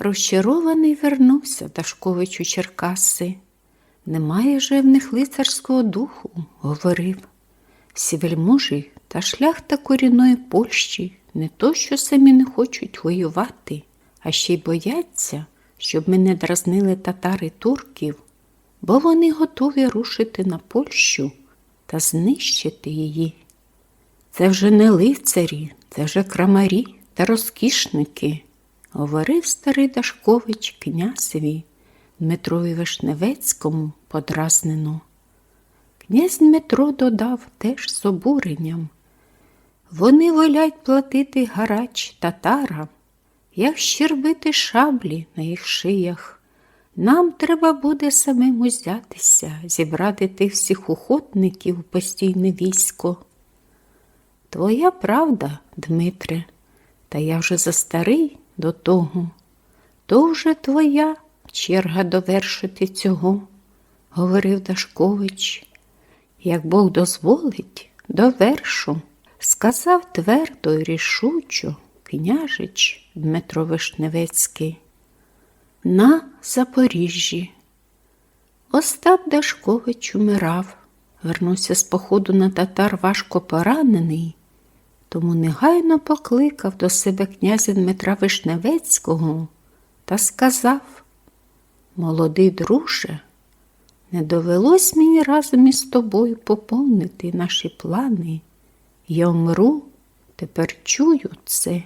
Розчарований вернувся Дашкович у Черкаси. Немає же в них лицарського духу, говорив. Всі вельможі та шляхта корінної Польщі не то, що самі не хочуть воювати, а ще й бояться, щоб мене дразнили татари турків, бо вони готові рушити на Польщу та знищити її. Це вже не лицарі, це вже крамарі та розкішники, говорив старий Дашкович князеві Дмитрові Вишневецькому подразнено. Князь Дмитро додав теж з обуренням. Вони волять платити гарач татарам, як щербити шаблі на їх шиях. Нам треба буде самим узятися, зібрати тих всіх охотників у постійне військо. Твоя правда, Дмитре, та я вже застарий до того. То вже твоя черга довершити цього, говорив Дашкович. Як Бог дозволить, довершу, сказав твердо й рішучо княжич Дмитро Вишневецький. На Запоріжжі. Остап Дашкович умирав, вернувся з походу на татар важко поранений, тому негайно покликав до себе князя Дмитра Вишневецького та сказав Молодий друже, не довелось мені разом із тобою поповнити наші плани. Я вмру, тепер чую це,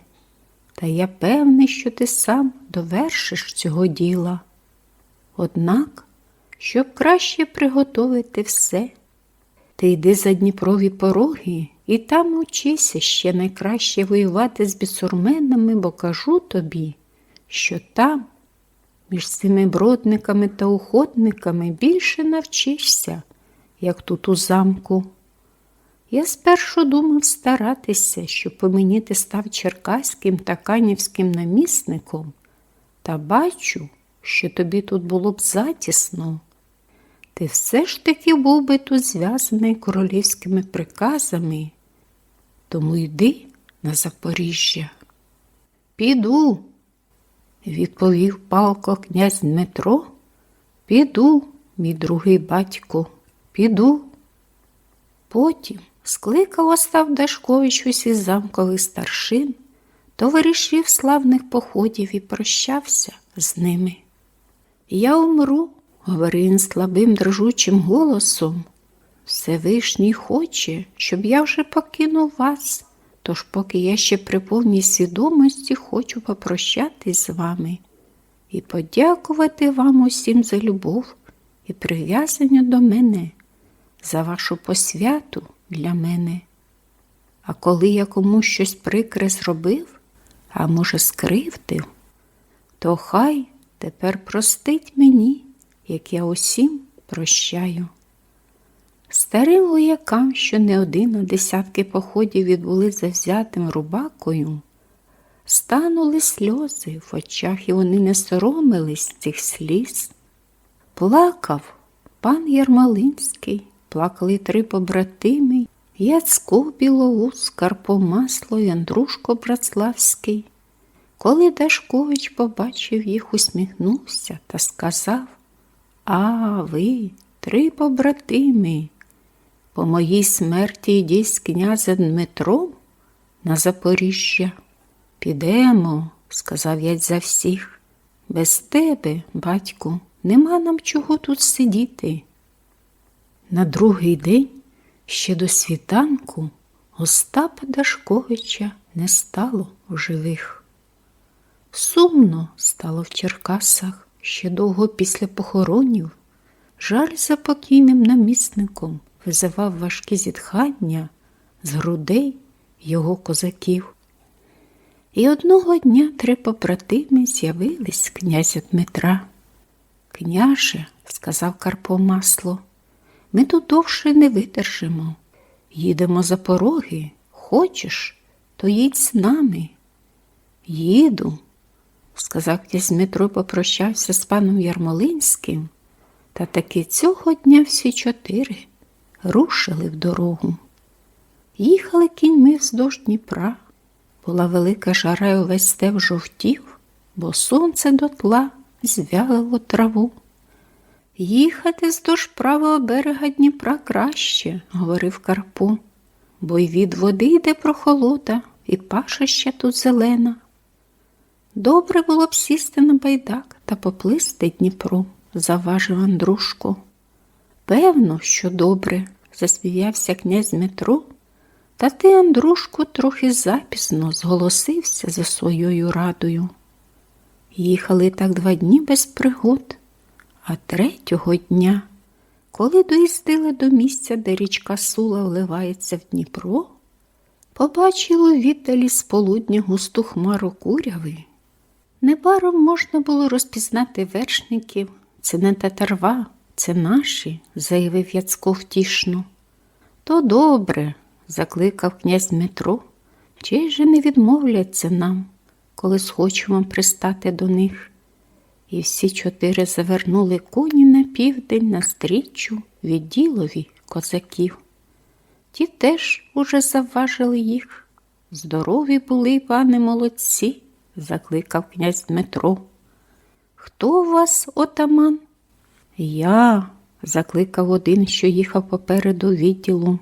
та я певний, що ти сам довершиш цього діла. Однак, щоб краще приготовити все, ти йди за Дніпрові пороги і там учися ще найкраще воювати з бісурменами, бо кажу тобі, що там між цими бродниками та охотниками більше навчишся, як тут у замку. Я спершу думав старатися, щоб по мені ти став черкаським та канівським намісником, та бачу, що тобі тут було б затісно. Ти все ж таки був би тут зв'язаний королівськими приказами, тому йди на Запоріжжя. Піду, відповів палко князь Дмитро. Піду, мій другий батько, піду. Потім скликав Остав Дашкович усіх замкових старшин, товаришів славних походів і прощався з ними. Я умру, говорив він слабим дрожучим голосом. Всевишній хоче, щоб я вже покинув вас. Тож, поки я ще при повній свідомості хочу попрощатись з вами і подякувати вам усім за любов і прив'язання до мене, за вашу посвяту для мене. А коли я комусь щось прикре зробив, а може, скривдив, то хай тепер простить мені, як я усім прощаю. Старим воякам, що не один, а десятки походів відбули завзятим рубакою, станули сльози в очах, і вони не соромились цих сліз. Плакав пан Ярмолинський, плакали три побратими, Яцко Білоус, Карпо Масло і Андрушко Братславський. Коли Дашкович побачив їх, усміхнувся та сказав А ви, три побратими, по моїй смерті йдіть з князем Дмитром на Запоріжжя. Підемо, сказав я за всіх. Без тебе, батьку, нема нам чого тут сидіти. На другий день, ще до світанку, Остапа Дашковича не стало в живих. Сумно стало в Черкасах ще довго після похоронів. Жаль за покійним намісником визивав важкі зітхання з грудей його козаків. І одного дня три побратими з'явились князя Дмитра. Княже, сказав Карпо масло, ми тут довше не видержимо. Їдемо за пороги. Хочеш, то їдь з нами. Їду, сказав князь Дмитро, попрощався з паном Ярмолинським, та таки цього дня всі чотири рушили в дорогу. Їхали кіньми вздовж Дніпра. Була велика жара і увесь степ жовтів, бо сонце дотла звялило траву. Їхати вздовж правого берега Дніпра краще, говорив Карпо, бо й від води йде прохолода, і пашища тут зелена. Добре було б сісти на байдак та поплисти Дніпру, заважив Андрушко. Певно, що добре, засміявся князь Дмитро, та ти, Андрушко, трохи запісно зголосився за своєю радою. Їхали так два дні без пригод, а третього дня, коли доїздили до місця, де річка Сула вливається в Дніпро, побачили віддалі з полудня густу хмару куряви. Небаром можна було розпізнати вершників. Це не татарва, це наші, заявив Яцко втішно. То добре, закликав князь Дмитро. Чи же не відмовляться нам, коли схочемо пристати до них? І всі чотири завернули коні на південь на стріччю відділові козаків. Ті теж уже завважили їх. Здорові були, пане молодці, закликав князь Дмитро. Хто у вас отаман? Я, закликав один, що їхав попереду відділу.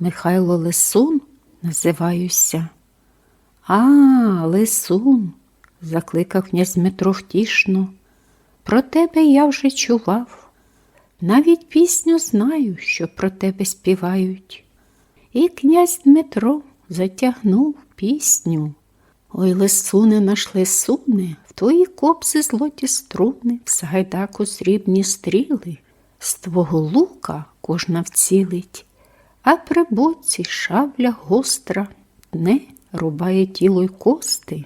Михайло Лисун називаюся. А, Лисун, закликав князь Дмитро втішно. Про тебе я вже чував. Навіть пісню знаю, що про тебе співають. І князь Дмитро затягнув пісню. Ой, лисуне наш лисуне, в твої копси злоті струни, в сагайдаку срібні стріли, з твого лука кожна вцілить, а при боці шабля гостра дне рубає тіло й кости.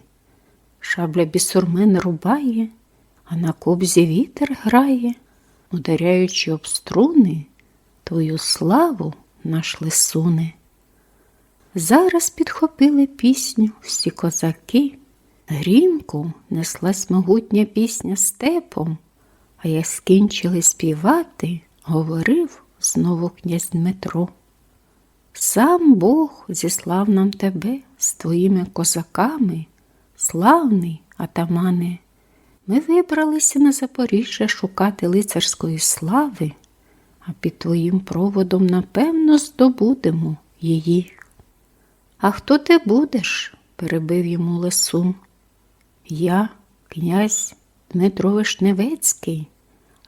Шабля бісурмен рубає, а на кобзі вітер грає, ударяючи об струни, твою славу наш лисуне. Зараз підхопили пісню всі козаки. Грімко неслась могутня пісня степом, а як скінчили співати, говорив знову князь Дмитро. Сам Бог зіслав нам тебе з твоїми козаками, славний атамане. Ми вибралися на Запоріжжя шукати лицарської слави, а під твоїм проводом, напевно, здобудемо її. А хто ти будеш? перебив йому Лесун. Я, князь Дмитро Вишневецький,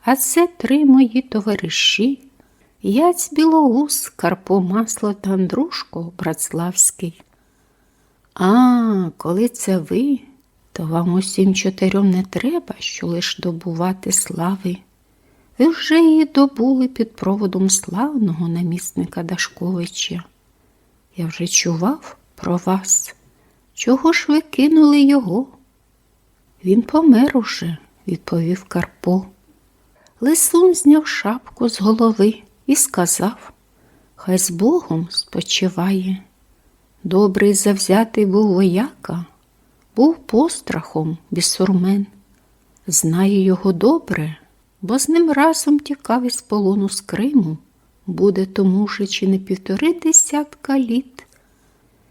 а це три мої товариші. Яць Білоус, Карпо Масло та Андрушко Братславський. А, коли це ви, то вам усім чотирьом не треба, що лиш добувати слави. Ви вже її добули під проводом славного намісника Дашковича. Я вже чував про вас. Чого ж ви кинули його? Він помер уже, відповів Карпо. Лисун зняв шапку з голови і сказав Хай з Богом спочиває. Добрий завзятий був вояка, був пострахом бісурмен. Знаю його добре, бо з ним разом тікав із полону з Криму. Буде тому вже чи не півтори десятка літ.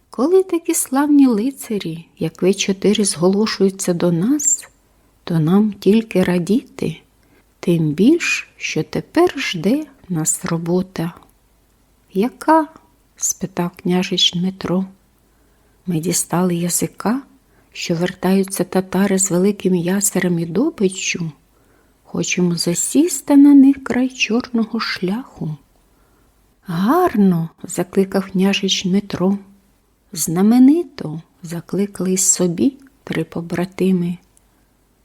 Коли такі славні лицарі, як ви чотири, зголошуються до нас, то нам тільки радіти, тим більш, що тепер жде нас робота. Яка? спитав княжич Дмитро. Ми дістали язика, що вертаються татари з великим ясерем і добиччю. Хочемо засісти на них край чорного шляху. Гарно, закликав княжич Дмитро. Знаменито закликали й собі три побратими.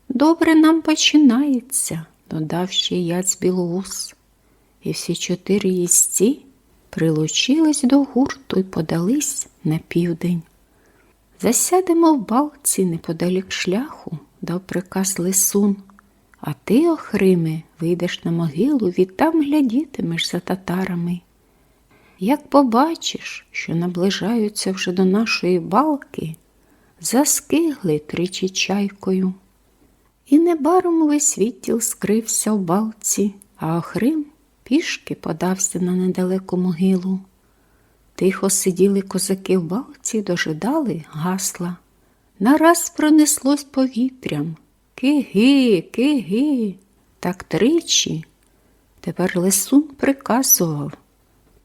Добре нам починається, додав ще яць білоус. І всі чотири їстці прилучились до гурту і подались на південь. Засядемо в балці неподалік шляху, дав приказ лисун, а ти, Охриме, вийдеш на могилу, відтам глядітимеш за татарами. Як побачиш, що наближаються вже до нашої балки, заскигли тричі чайкою. І небаром весь відділ скрився в балці, а Охрим пішки подався на недалеку могилу. Тихо сиділи козаки в балці, дожидали гасла. Нараз пронеслось повітрям. Киги, киги, так тричі. Тепер лисун приказував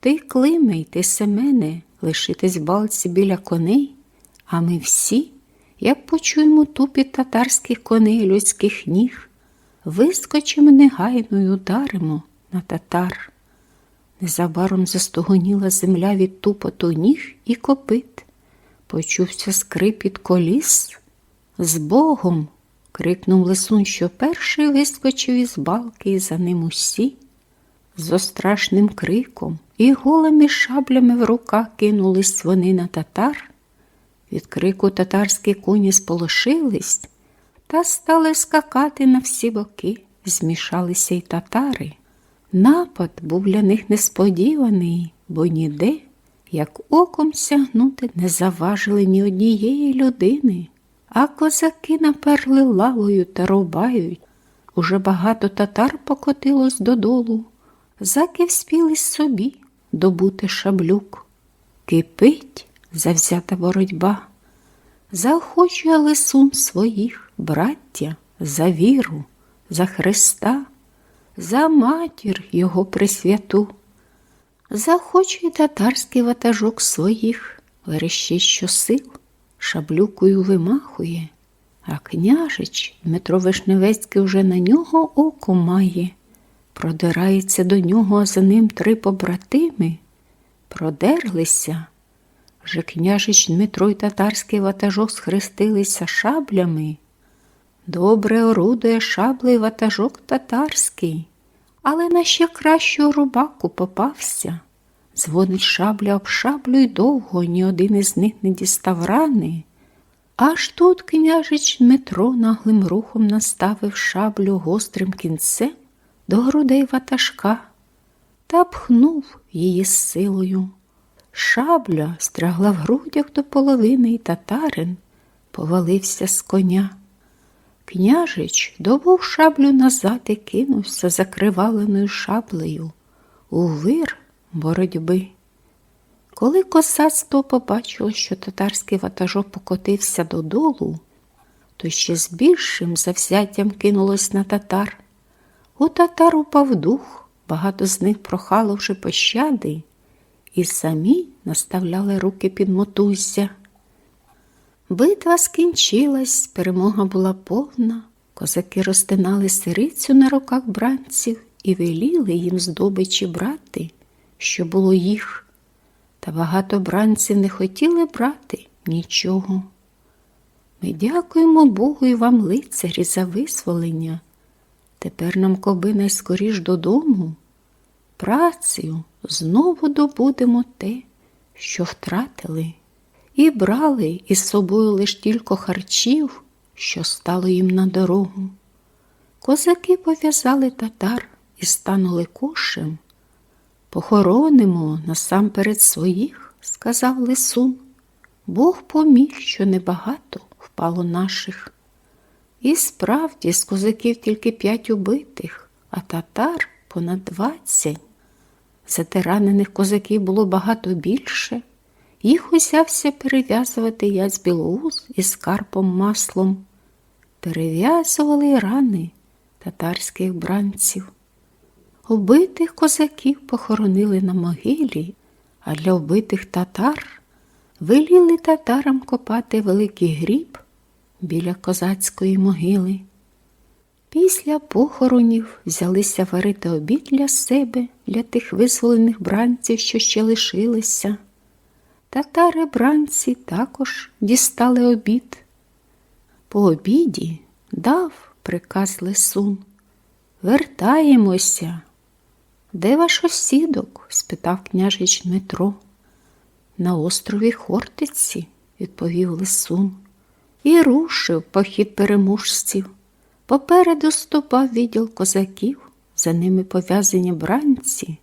Ти, Климей, ти Семене, лишитесь в балці біля коней, а ми всі, як почуємо тупіт татарських коней людських ніг, вискочимо негайно й ударимо на татар. Незабаром застогоніла земля від тупоту ніг і копит. Почувся скрипіт коліс. З Богом. крикнув лисун, що перший вискочив із балки, і за ним усі. З страшним криком і голими шаблями в руках кинулись вони на татар. Від крику татарські коні сполошились та стали скакати на всі боки, змішалися й татари. Напад був для них несподіваний, бо ніде, як оком сягнути, не заважили ні однієї людини, а козаки наперли лавою та рубають. Уже багато татар покотилось додолу, заки вспіли собі добути шаблюк. Кипить завзята боротьба, заохочує лисун своїх браття за віру, за Христа за матір його присвяту. Захоче й татарський ватажок своїх, верещить щосил, шаблюкою вимахує, а княжич Дмитро Вишневецький вже на нього око має, продирається до нього, а за ним три побратими, продерлися. Же княжич Дмитро й татарський ватажок схрестилися шаблями. Добре орудує шаблею ватажок татарський, але на ще кращого рубаку попався. Дзвонить шабля об шаблю й довго ні один із них не дістав рани. Аж тут княжич Дмитро наглим рухом наставив шаблю гострим кінцем до грудей ватажка та пхнув її з силою. Шабля стрягла в грудях до половини, і татарин повалився з коня. Княжич добув шаблю назад і кинувся закриваленою шаблею у вир боротьби. Коли косацтво побачило, що татарський ватажок покотився додолу, то ще з більшим завзяттям кинулось на татар. У татар упав дух, багато з них прохаловши пощади, і самі наставляли руки під мотуззя. Битва скінчилась, перемога була повна. Козаки розтинали сирицю на руках бранців і веліли їм здобичі брати, що було їх. Та багато бранців не хотіли брати нічого. Ми дякуємо Богу і вам, лицарі, за визволення. Тепер нам коби найскоріш додому. Працею знову добудемо те, що втратили і брали із собою лиш тільки харчів, що стало їм на дорогу. Козаки пов'язали татар і станули кошем. Похоронимо насамперед своїх, сказав лисун. Бог поміг, що небагато впало наших. І справді з козаків тільки п'ять убитих, а татар понад двадцять. Затиранених козаків було багато більше. Їх узявся перев'язувати яць білоуз із карпом маслом. Перев'язували рани татарських бранців. Убитих козаків похоронили на могилі, а для вбитих татар веліли татарам копати великий гріб біля козацької могили. Після похоронів взялися варити обід для себе, для тих визволених бранців, що ще лишилися. Татари бранці також дістали обід. По обіді дав приказ лисун. Вертаємося. Де ваш осідок? спитав княжич Дмитро. На острові Хортиці, відповів лисун, і рушив похід переможців. Попереду ступав відділ козаків, за ними пов'язані бранці,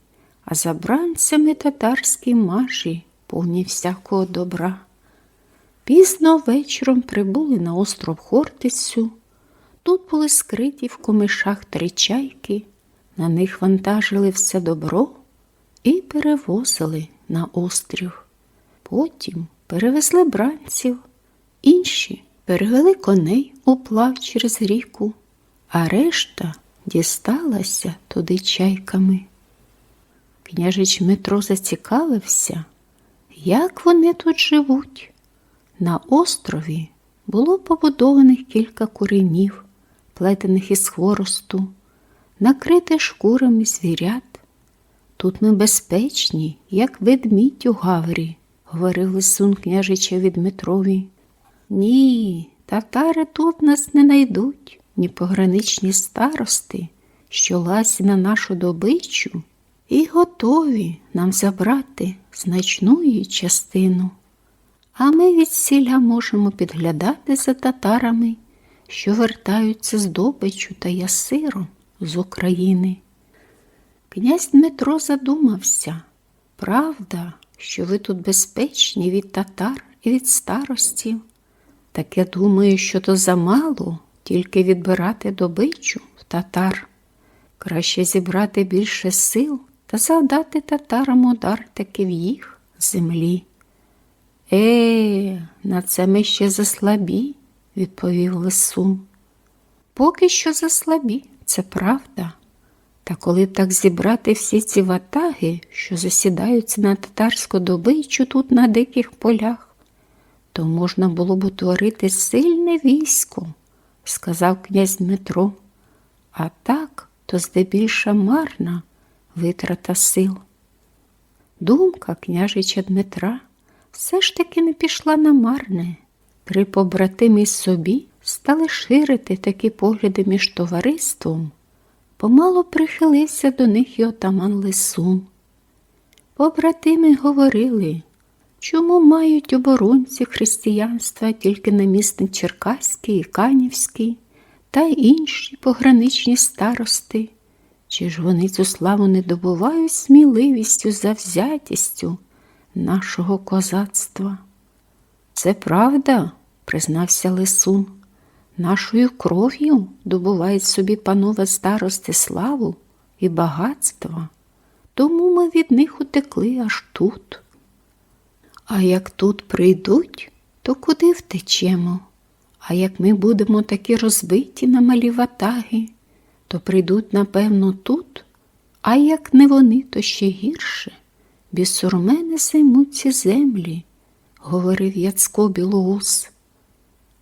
а за бранцями татарські маші повні всякого добра. Пізно вечором прибули на остров Хортицю. Тут були скриті в комишах три чайки, на них вантажили все добро і перевозили на острів. Потім перевезли бранців, інші перевели коней уплав через ріку, а решта дісталася туди чайками. Княжич Дмитро зацікавився, як вони тут живуть. На острові було побудованих кілька куренів, плетених із хворосту, накрите шкурами звірят. Тут ми безпечні, як ведмідь у гаврі, говорив лисун княжичеві Дмитрові. Ні, татари тут нас не найдуть, ні пограничні старости, що ласі на нашу добичу, і готові нам забрати значну її частину. А ми від сіля можемо підглядати за татарами, що вертаються з добичу та ясиром з України. Князь Дмитро задумався. Правда, що ви тут безпечні від татар і від старостів. Так я думаю, що то замало тільки відбирати добичу в татар. Краще зібрати більше сил та завдати татарам удар таки в їх землі. Е, на це ми ще заслабі, відповів Лисун. Поки що заслабі, це правда. Та коли так зібрати всі ці ватаги, що засідаються на татарську добичу тут на диких полях, то можна було б утворити сильне військо, сказав князь Дмитро. А так, то здебільша марна витрата сил. Думка княжича Дмитра все ж таки не пішла на марне. При побратимі собі стали ширити такі погляди між товариством. Помало прихилився до них і отаман Лисун. Побратими говорили, чому мають оборонці християнства тільки намісник Черкаський і Канівський та інші пограничні старости. Чи ж вони цю славу не добувають сміливістю, завзятістю нашого козацтва? Це правда, признався Лисун. Нашою кров'ю добувають собі панове старости славу і багатства, тому ми від них утекли аж тут. А як тут прийдуть, то куди втечемо? А як ми будемо такі розбиті на малі ватаги, то прийдуть, напевно, тут, а як не вони, то ще гірше. Бісурмени займуть ці землі, говорив Яцко Білоус.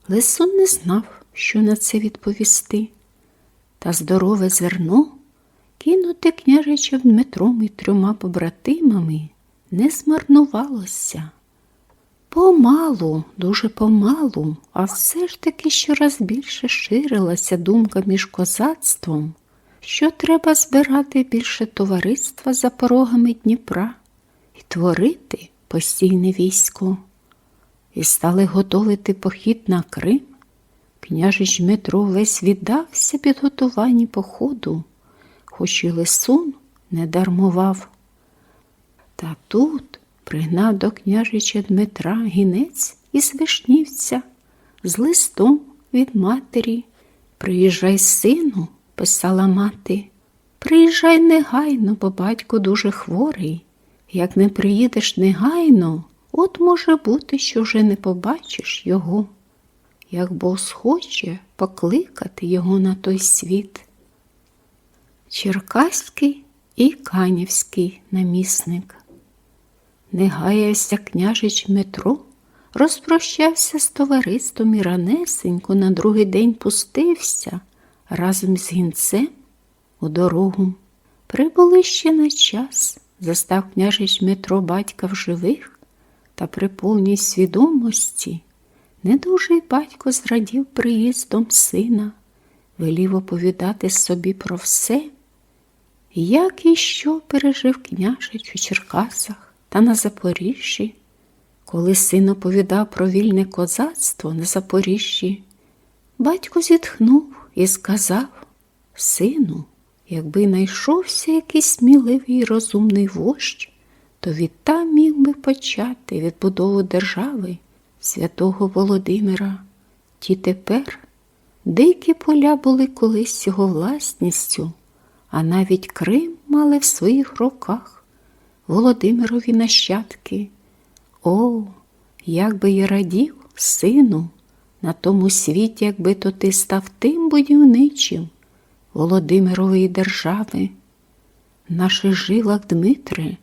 Лисун не знав, що на це відповісти, та здорове зерно кинуте княжичем Дмитром і трьома побратимами не змарнувалося. Помалу, дуже помалу, а все ж таки щораз більше ширилася думка між козацтвом, що треба збирати більше товариства за порогами Дніпра і творити постійне військо. І стали готовити похід на Крим. Княжич Дмитро весь віддався підготуванні походу, хоч і лисун не дармував. Та тут пригнав до княжича Дмитра гінець із Вишнівця з листом від матері. Приїжджай, сину, писала мати. Приїжджай негайно, бо батько дуже хворий. Як не приїдеш негайно, от може бути, що вже не побачиш його. Як Бог схоче покликати його на той світ. Черкаський і Канівський намісник. Не гаявся княжич Дмитро, розпрощався з товариством і ранесенько на другий день пустився разом з гінцем у дорогу. Прибули ще на час, застав княжич Дмитро батька в живих та при повній свідомості. Недужий батько зрадів приїздом сина, велів оповідати собі про все, як і що пережив княжич у Черкасах та на Запоріжжі, коли син оповідав про вільне козацтво на Запоріжжі, батько зітхнув і сказав Сину, якби знайшовся якийсь сміливий і розумний вождь, то відтам міг би почати відбудову держави святого Володимира. Ті тепер дикі поля були колись його власністю, а навіть Крим мали в своїх руках Володимирові нащадки. О, як би я радів, сину, на тому світі, якби то ти став тим будівничим Володимирової держави. В наших жилах Дмитре,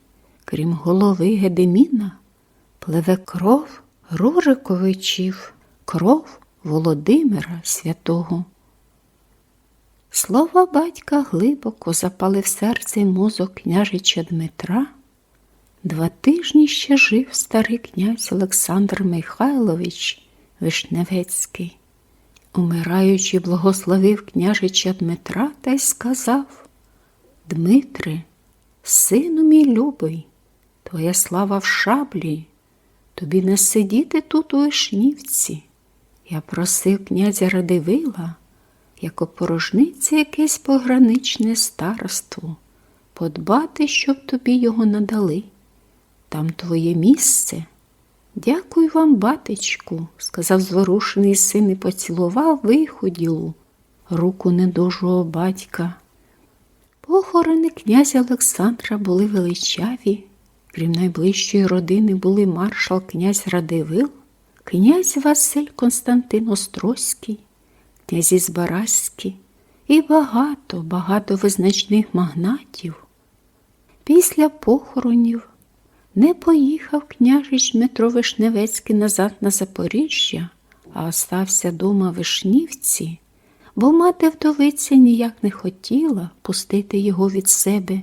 крім голови Гедеміна, пливе кров Руриковичів, кров Володимира Святого. Слова батька глибоко запали в серце й мозок княжича Дмитра. Два тижні ще жив старий князь Олександр Михайлович Вишневецький. Умираючи, благословив княжича Дмитра та й сказав Дмитре, сину мій любий, твоя слава в шаблі, тобі не сидіти тут у Вишнівці. Я просив князя Радивила, як опорожниця якесь пограничне староство, подбати, щоб тобі його надали. Там твоє місце. Дякую вам, батечку, сказав зворушений син і поцілував виходілу руку недужого батька. Похорони князя Олександра були величаві, крім найближчої родини були маршал князь Радивил, князь Василь Константин Острозький, князі Збаразькі і багато, багато визначних магнатів. Після похоронів не поїхав княжич Дмитро Вишневецький назад на Запоріжжя, а остався дома в Вишнівці, бо мати вдовиця ніяк не хотіла пустити його від себе.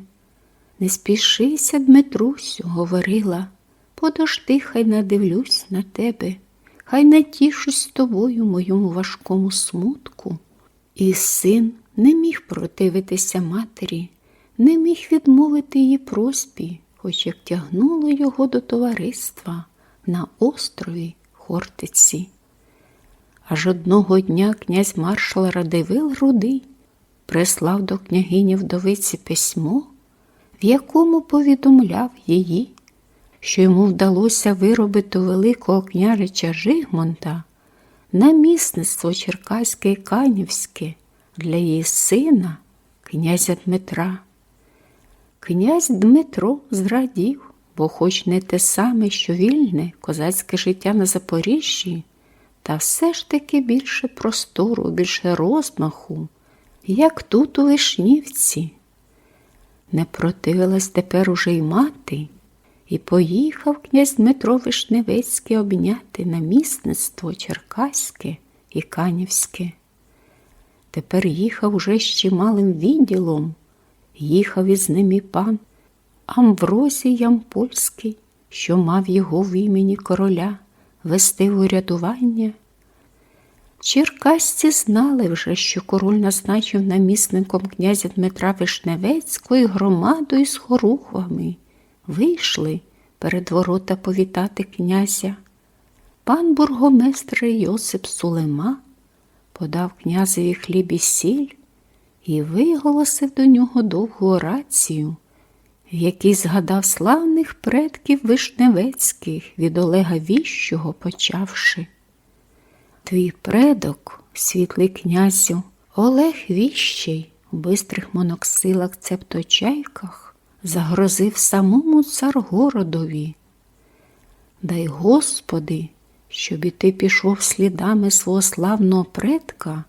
Не спішися, Дмитрусю, говорила, подожди, хай надивлюсь на тебе, хай натішусь з тобою моєму важкому смутку. І син не міг противитися матері, не міг відмовити її просьбі, хоч як тягнуло його до товариства на острові Хортиці. Аж одного дня князь маршал Радивил Рудий прислав до княгині вдовиці письмо, в якому повідомляв її, що йому вдалося виробити у Великого княжича Жигмонта намісництво Черкаське і Канівське для її сина, князя Дмитра. Князь Дмитро зрадів, бо хоч не те саме, що вільне козацьке життя на Запоріжжі, та все ж таки більше простору, більше розмаху, як тут у Вишнівці. Не противилась тепер уже й мати, і поїхав князь Дмитро Вишневецький обняти намісництво Черкаське і Канівське. Тепер їхав уже з чималим відділом, їхав із ним і пан Амвросій Ямпольський, що мав його в імені короля вести в урядування. Черкасці знали вже, що король назначив намісником князя Дмитра Вишневецького і громадою з хорухвами. Вийшли перед ворота повітати князя. Пан бургомистр Йосип Сулема подав князеві хліб і сіль і виголосив до нього довгу орацію, в якій згадав славних предків Вишневецьких від Олега Віщого почавши. Твій предок, світлий князю, Олег Віщий у бистрих моноксилах цепточайках загрозив самому царгородові. Дай Господи, щоб і ти пішов слідами свого славного предка,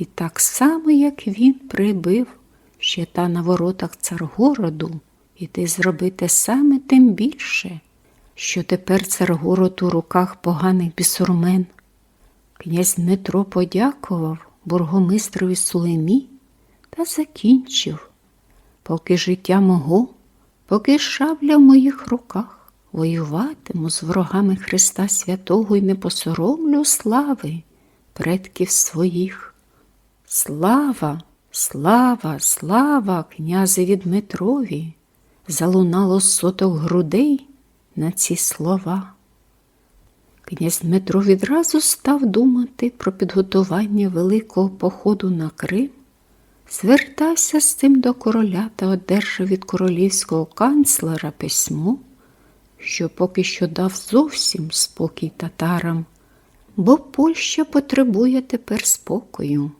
і так само, як він прибив ще та на воротах царгороду, і ти зроби те саме тим більше, що тепер царгород у руках поганих бісурмен. Князь Дмитро подякував бургомистрові Сулемі та закінчив, поки життя мого, поки шабля в моїх руках воюватиму з ворогами Христа Святого і не посоромлю слави предків своїх. Слава, слава, слава князеві Дмитрові! Залунало соток грудей на ці слова. Князь Дмитро відразу став думати про підготування великого походу на Крим, звертався з цим до короля та одержав від королівського канцлера письмо, що поки що дав зовсім спокій татарам, бо Польща потребує тепер спокою.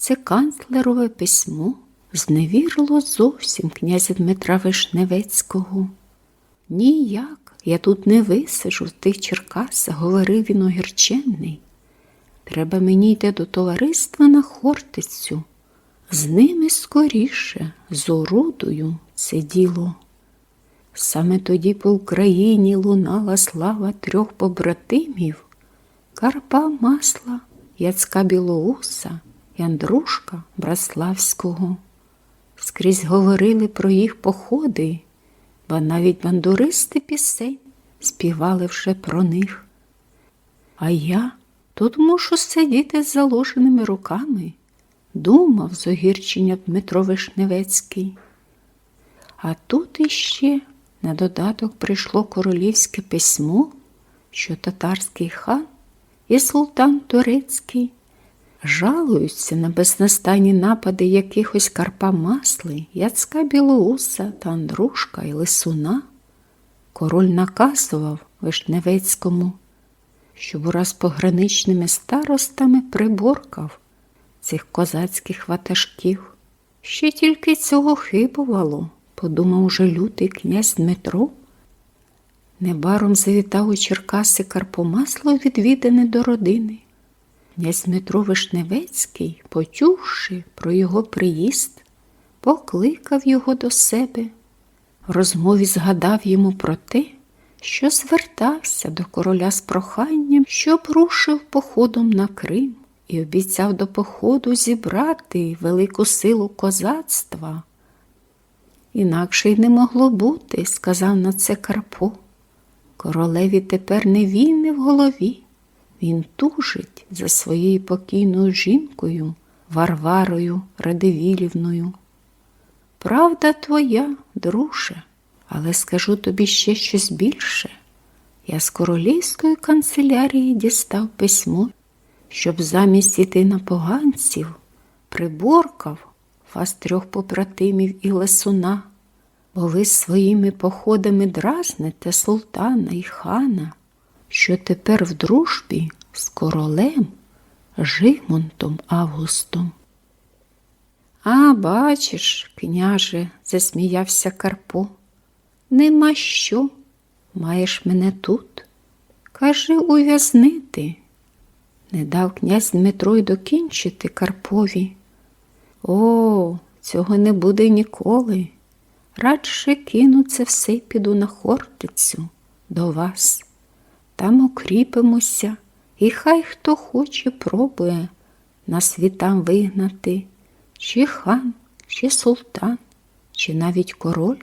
Це канцлерове письмо зневірило зовсім князя Дмитра Вишневецького. Ніяк я тут не висижу в тих Черкасах, говорив він огірченний. Треба мені йти до товариства на Хортицю. З ними скоріше, з орудою це діло. Саме тоді по Україні лунала слава трьох побратимів Карпа Масла, Яцка Білоуса і Андрушка Браславського. Скрізь говорили про їх походи, бо навіть бандуристи пісень співали вже про них. А я тут мушу сидіти з заложеними руками, думав з огірчення Дмитро Вишневецький. А тут іще на додаток прийшло королівське письмо, що татарський хан і султан турецький жалуються на безнастанні напади якихось Карпа Масли, Яцка Білоуса та Андрушка і Лисуна. Король наказував Вишневецькому, щоб ураз пограничними старостами приборкав цих козацьких ватажків. Ще тільки цього хибувало, подумав уже лютий князь Дмитро. Небаром завітав у Черкаси Карпомасло відвідане до родини. Князь Дмитро Вишневецький, почувши про його приїзд, покликав його до себе. В розмові згадав йому про те, що звертався до короля з проханням, щоб рушив походом на Крим і обіцяв до походу зібрати велику силу козацтва. Інакше й не могло бути, сказав на це Карпо. Королеві тепер не війни в голові. Він тужить за своєю покійною жінкою, Варварою Радивілівною. Правда твоя, друже, але скажу тобі ще щось більше. Я з королівської канцелярії дістав письмо, щоб замість іти на поганців приборкав вас трьох побратимів і лесуна, бо ви своїми походами дразните султана і хана, що тепер в дружбі з королем Жигмунтом Августом. А, бачиш, княже, засміявся Карпо, нема що, маєш мене тут. Кажи ув'язнити. Не дав князь Дмитро й докінчити Карпові. О, цього не буде ніколи. Радше кину це все й піду на Хортицю до вас. Там укріпимося, і хай хто хоче пробує нас світам вигнати, чи хан, чи султан, чи навіть король.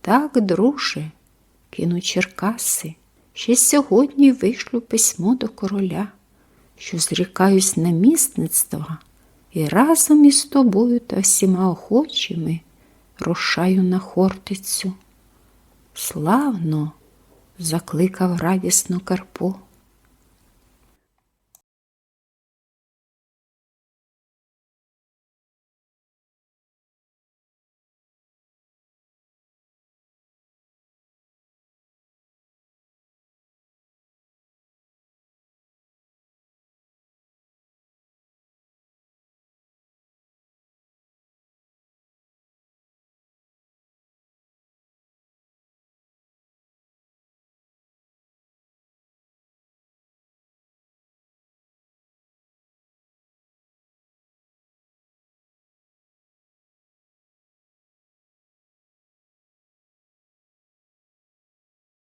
Так, друже, кину Черкаси, ще сьогодні вишлю письмо до короля, що зрікаюсь намісництва і разом із тобою та всіма охочими рушаю на Хортицю. Славно! Закликав радісно Карпо.